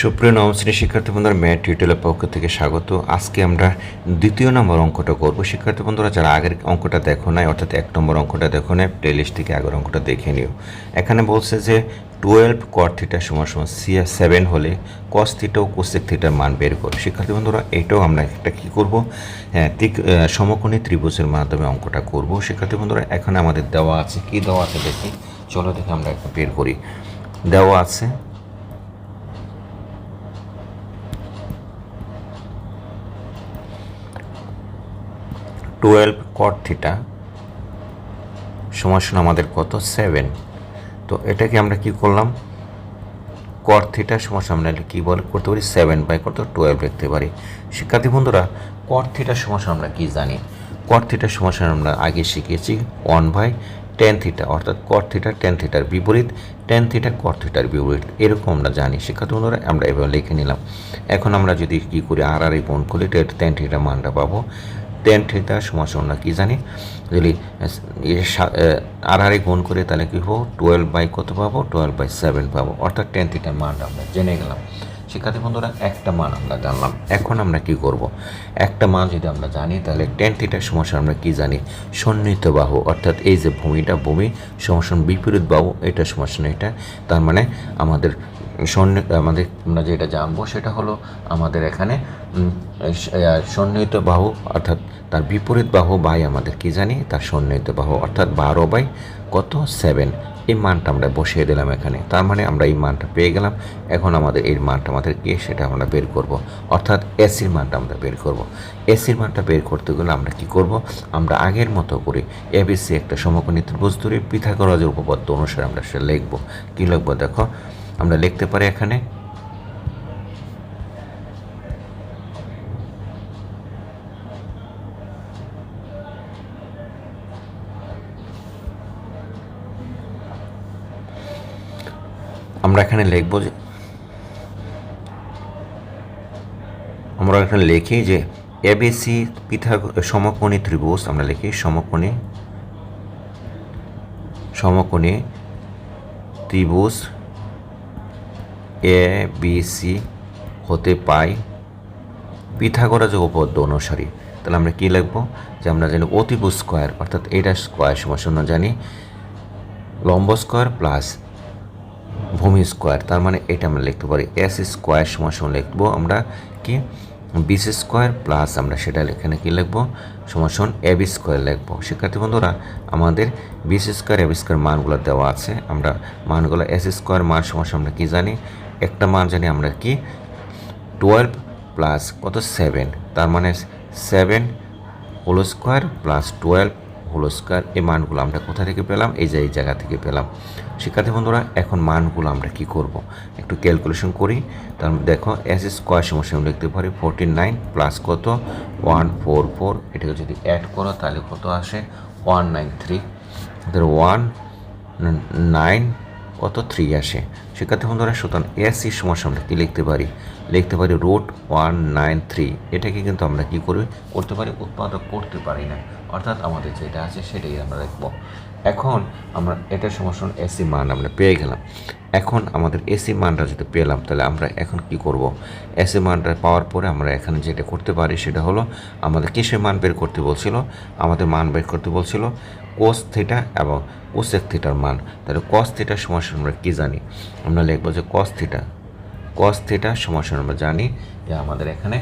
সুপ্রিয় নবম শিক্ষার্থী বন্ধুরা ম্যাথ টিউটোরিয়ালের পক্ষ থেকে স্বাগত। আজকে আমরা দ্বিতীয় নম্বর অঙ্কটা করব। শিক্ষার্থী বন্ধুরা, যারা আগের অঙ্কটা দেখো নাই, অর্থাৎ এক নম্বর অঙ্কটা দেখো নাই প্লেলিস্ট থেকে আগের অঙ্কটা দেখে নিও। এখানে বলছে যে টুয়েলভ কর থিটার সমান সমান সি সেভেন হলে কস থিটা ও কোসেক থিটার মান বের করো। শিক্ষার্থী বন্ধুরা, এটাও আমরা একটা কী করব? হ্যাঁ সমকোণী ত্রিভুজের মাধ্যমে অঙ্কটা করব। শিক্ষার্থী বন্ধুরা, এখানে আমাদের দেওয়া আছে, কি দেওয়া আছে দেখি? চলো দেখে আমরা একটা বের করি। দেওয়া আছে টুয়েলভ কট থিটা সমান আমাদের কত? সেভেন তো এটাকে আমরা কি করলাম? কট থিটা সমান আমরা কী বলে করতে পারি সেভেন বাই কত? টুয়েলভ লিখতে পারি। শিক্ষার্থী বন্ধুরা কট থিটা সমান আমরা কী জানি? কট থিটা সমান আমরা আগে শিখেছি ওয়ান বাই টেন থিটা অর্থাৎ কট থিটা টেন থিটার বিপরীত টেন থিটা কট থিটার বিপরীত, এরকম আমরা জানি। শিক্ষার্থী বন্ধুরা, আমরা এভাবে লিখে নিলাম। এখন আমরা যদি কী করি, আর আর গুণ করি টেন থিটা মানটা পাবো টেন থিটা সমান সমান কী জানি? যদি আর গুণ করে তাহলে কী হব? টুয়েলভ বাই কত পাবো? টুয়েলভ বাই সেভেন পাবো। অর্থাৎ টেন থিটার মান আমরা জেনে গেলাম। শিক্ষার্থী বন্ধুরা, একটা মান আমরা জানলাম। এখন আমরা কি করব? একটা মান যদি আমরা জানি, তাহলে টেন থিটার সমস্যা আমরা কি জানি? সন্নিহিত বাহু। অর্থাৎ এই যে ভূমিটা, ভূমি সমস্যা বিপরীত বাহু, এটা সমস্যা এটা। তার মানে আমাদের সন্নি আমাদের আমরা যেটা জানব সেটা হলো আমাদের এখানে সন্নিহিত বাহু অর্থাৎ তার বিপরীত বাহু বাই আমাদের কি জানি? তার সন্নিহিত বাহু অর্থাৎ বারো বাই কত? সেভেন। এই মানটা আমরা বসিয়ে দিলাম এখানে। তার মানে আমরা এই মানটা পেয়ে গেলাম। এখন আমাদের এই মানটা আমাদের কে? সেটা আমরা বের করব। অর্থাৎ এসির মানটা আমরা বের করব। এসির মানটা বের করতে গেলে আমরা কি করব? আমরা আগের মতো করে এবিসি একটা সমকোণী ত্রিভুজ ধরে পিথাগোরাজের উপপাদ্য অনুসারে আমরা সেটা লিখব। কী লিখব দেখো? আমরা লিখতে পারি এখানে। আমরা এখানে লিখব যে, আমরা এখানে লিখি যে এবিসি পিথাগ সমকোণী ত্রিভুজ, আমরা লিখি সমকোণী সমকোণী ত্রিভুজ এ বি সি হতে পাই। পিথাগোরাজ উপপাদ্য অনুসারী। তাহলে আমরা কী লিখব? যে আমরা জানি অতিভুজ স্কোয়ার, অর্থাৎ এটা স্কোয়ার সমান শূন্য জানি। লম্ব স্কোয়ার প্লাস ভূমি স্কোয়ার, তার মানে এটা আমরা লিখতে পারি। এস স্কোয়ার সমান সমান লিখব আমরা কি? বিস স্কোয়ার প্লাস আমরা সেটা এখানে কি লিখব? সমান এবি স্কোয়ার লিখব। শিক্ষার্থী বন্ধুরা, আমাদের বিস স্কোয়ার এবি স্কোয়ার মানগুলো দেওয়া আছে। আমরা মানগুলো এস স্কোয়ার মান সমান আমরা কি জানি? একটা মান জানি আমরা কি? টুয়েলভ প্লাস কত? সেভেন তার মানে seven whole square plus twelve whole square এই মানগুলো আমরা কোথা থেকে পেলাম? এই যে এই জায়গা থেকে পেলাম। শিক্ষার্থী বন্ধুরা, এখন মানগুলো আমরা কি করব? একটু ক্যালকুলেশন করি। তার দেখো এস স্কোয়ার সমস্যা আমরা লিখতে পারি ফোরটি নাইন প্লাস কত? ওয়ান ফোর ফোর এটাকে যদি অ্যাড করো, তাহলে কত আসে? One nine three one nine কত? থ্রি আসে। শিক্ষার্থী বন্ধুরা, সুতরাং এসি সমস্যা আমরা কী লিখতে পারি? লিখতে পারি রুট ওয়ান নাইন থ্রি এটাকে কিন্তু আমরা কী করি? করতে পারি, উৎপাদক করতে পারি না। অর্থাৎ আমাদের যেটা আছে সেটাই আমরা লিখব। এখন আমরা এটার সমস্যা এসি মান আমরা পেয়ে গেলাম। এখন আমাদের এসি মানটা যদি পেলাম, তাহলে আমরা এখন কি করব? এসি মানটা পাওয়ার পরে আমরা এখানে যেটা করতে পারি, সেটা হলো আমাদের কিসের মান বের করতে বলছিল? আমাদের মান বের করতে বলছিল কোস থিটা এবং কোসেক থিটার মান। তাহলে কস থিটার সমস্যা আমরা কী জানি? আমরা লিখব যে কস থিটা কস থিটা সমস্যা আমরা জানি যে আমাদের এখানে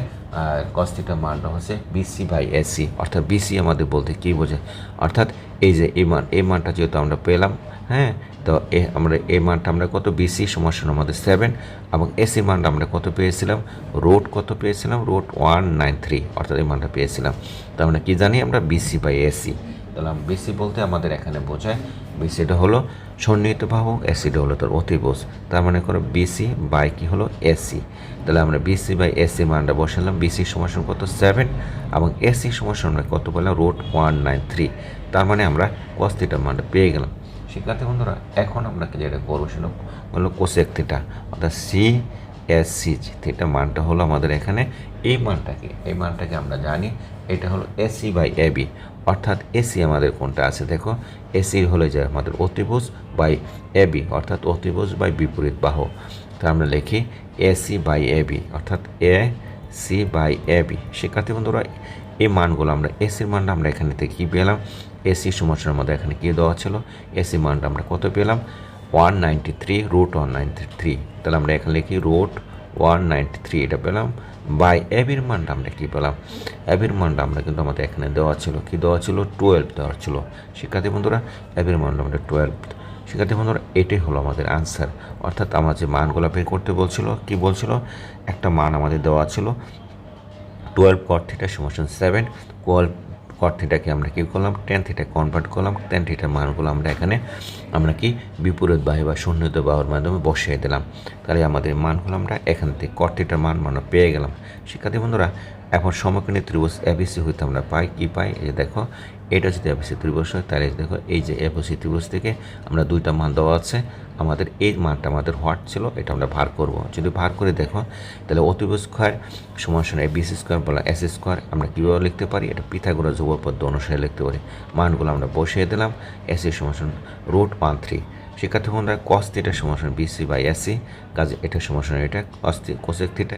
কস থিটার মানটা হচ্ছে বিসি বাই এসি অর্থাৎ বিসি আমাদের বলতে কী বোঝে অর্থাৎ এই যে এই মান, এই মানটা যেহেতু আমরা পেলাম হ্যাঁ তো এ, আমরা এই মানটা আমরা কত? বিসি সমস্যা আমাদের সেভেন এবং এসি মানটা আমরা কত পেয়েছিলাম? রোড কত পেয়েছিলাম? রোড ওয়ান নাইন থ্রি অর্থাৎ এই মানটা পেয়েছিলাম। তো আমরা কী জানি? আমরা বিসি বাই এসি তাহলে বিসি বলতে আমাদের এখানে বোঝায়। বিসিটা হলো সন্নিহিত বাহু এসিটা হলো তোর অতিভুজ তার মানে করো বিসি বাই কি হলো এসি তাহলে আমরা বিসি বাই এসি মানটা বসালাম। বিসি সমস্যা কত? সেভেন এবং এসি আমরা কত পেলাম? রোড ওয়ান নাইন থ্রি তার মানে আমরা কস্তিটার মানটা পেয়ে গেলাম। শিক্ষার্থী বন্ধুরা, এখন আমরা যেটা করব সেটা হলো কোসেক থিটা অর্থাৎ সি এস সি থিটা মানটা হলো আমাদের এখানে এই মানটাকে। এই মানটাকে আমরা জানি, এটা হলো এসি বাই এবি অর্থাৎ এসি আমাদের কোনটা আছে? দেখো এসি হলে যায় আমাদের অতিভুজ বাই এবি অর্থাৎ অতিভুজ বাই বিপরীত বাহু। তা আমরা লিখি এসি বাই এবি অর্থাৎ এ সি বাই এবি শিক্ষার্থী বন্ধুরা, এই মানগুলো আমরা এসির মানটা আমরা এখানে থেকে কী পেলাম? এসি সমস্যার মধ্যে এখানে কী দেওয়া ছিল? এসি মানটা আমরা কত পেলাম? One ninety three root one ninety three তাহলে আমরা এখানে লিখি রুট ওয়ান নাইনটি থ্রি এটা পেলাম বাই এবির মানটা আমরা কী পেলাম এবির মানটা আমরা কিন্তু আমাদের এখানে দেওয়া ছিল কি? দেওয়া ছিল টুয়েলভ দেওয়া ছিল। শিক্ষার্থী বন্ধুরা এবির মানটা আমাদের টুয়েলভ শিক্ষার্থী বন্ধুরা, এটাই হলো আমাদের আনসার অর্থাৎ আমার যে মানগুলো বের করতে বলছিল, কি বলছিল? একটা মান আমাদের দেওয়া ছিল টুয়েলভ কট থিটা সমাসন সেভেন টুয়েলভ কট থিটাকে আমরা কী করলাম? টেন থিটা কনভার্ট করলাম। টেন থিটার মানগুলো আমরা এখানে আমরা কি বিপরীত বাহু বা শূন্যত বাহুর মাধ্যমে বসিয়ে দিলাম। তাহলে আমাদের মানগুলো আমরা এখান থেকে কট থিটার মান আমরা পেয়ে গেলাম। শিক্ষার্থী বন্ধুরা, এখন সমকোণী ত্রিভুজ এবিসি হইতে আমরা পাই, কি পাই? এই দেখো, এটা যদি এবিসি ত্রিভুজ হয়, তাহলে দেখো, এই যে এবিসি ত্রিভুজ থেকে আমরা দুইটা মান দেওয়া আছে। আমাদের এই মানটা আমাদের হোয়াট ছিল, এটা আমরা ভার করব। যদি ভার করে দেখো, তাহলে অতিভুজ স্কোয়ার সমান এ বিসি স্কোয়ার বলা এস স্কোয়ার আমরা কীভাবে লিখতে পারি? এটা পিথাগোরা যুগল পদ্ধতি অনুসারে লিখতে পারি। মানগুলো আমরা বসিয়ে দিলাম এসি সমান রুট ওয়ান থ্রি শিক্ষার্থী বন্ধুরা কস থিটার সমান বিসি বাই এসি কাজে এটা সমান এটা কস কোসেক থিটা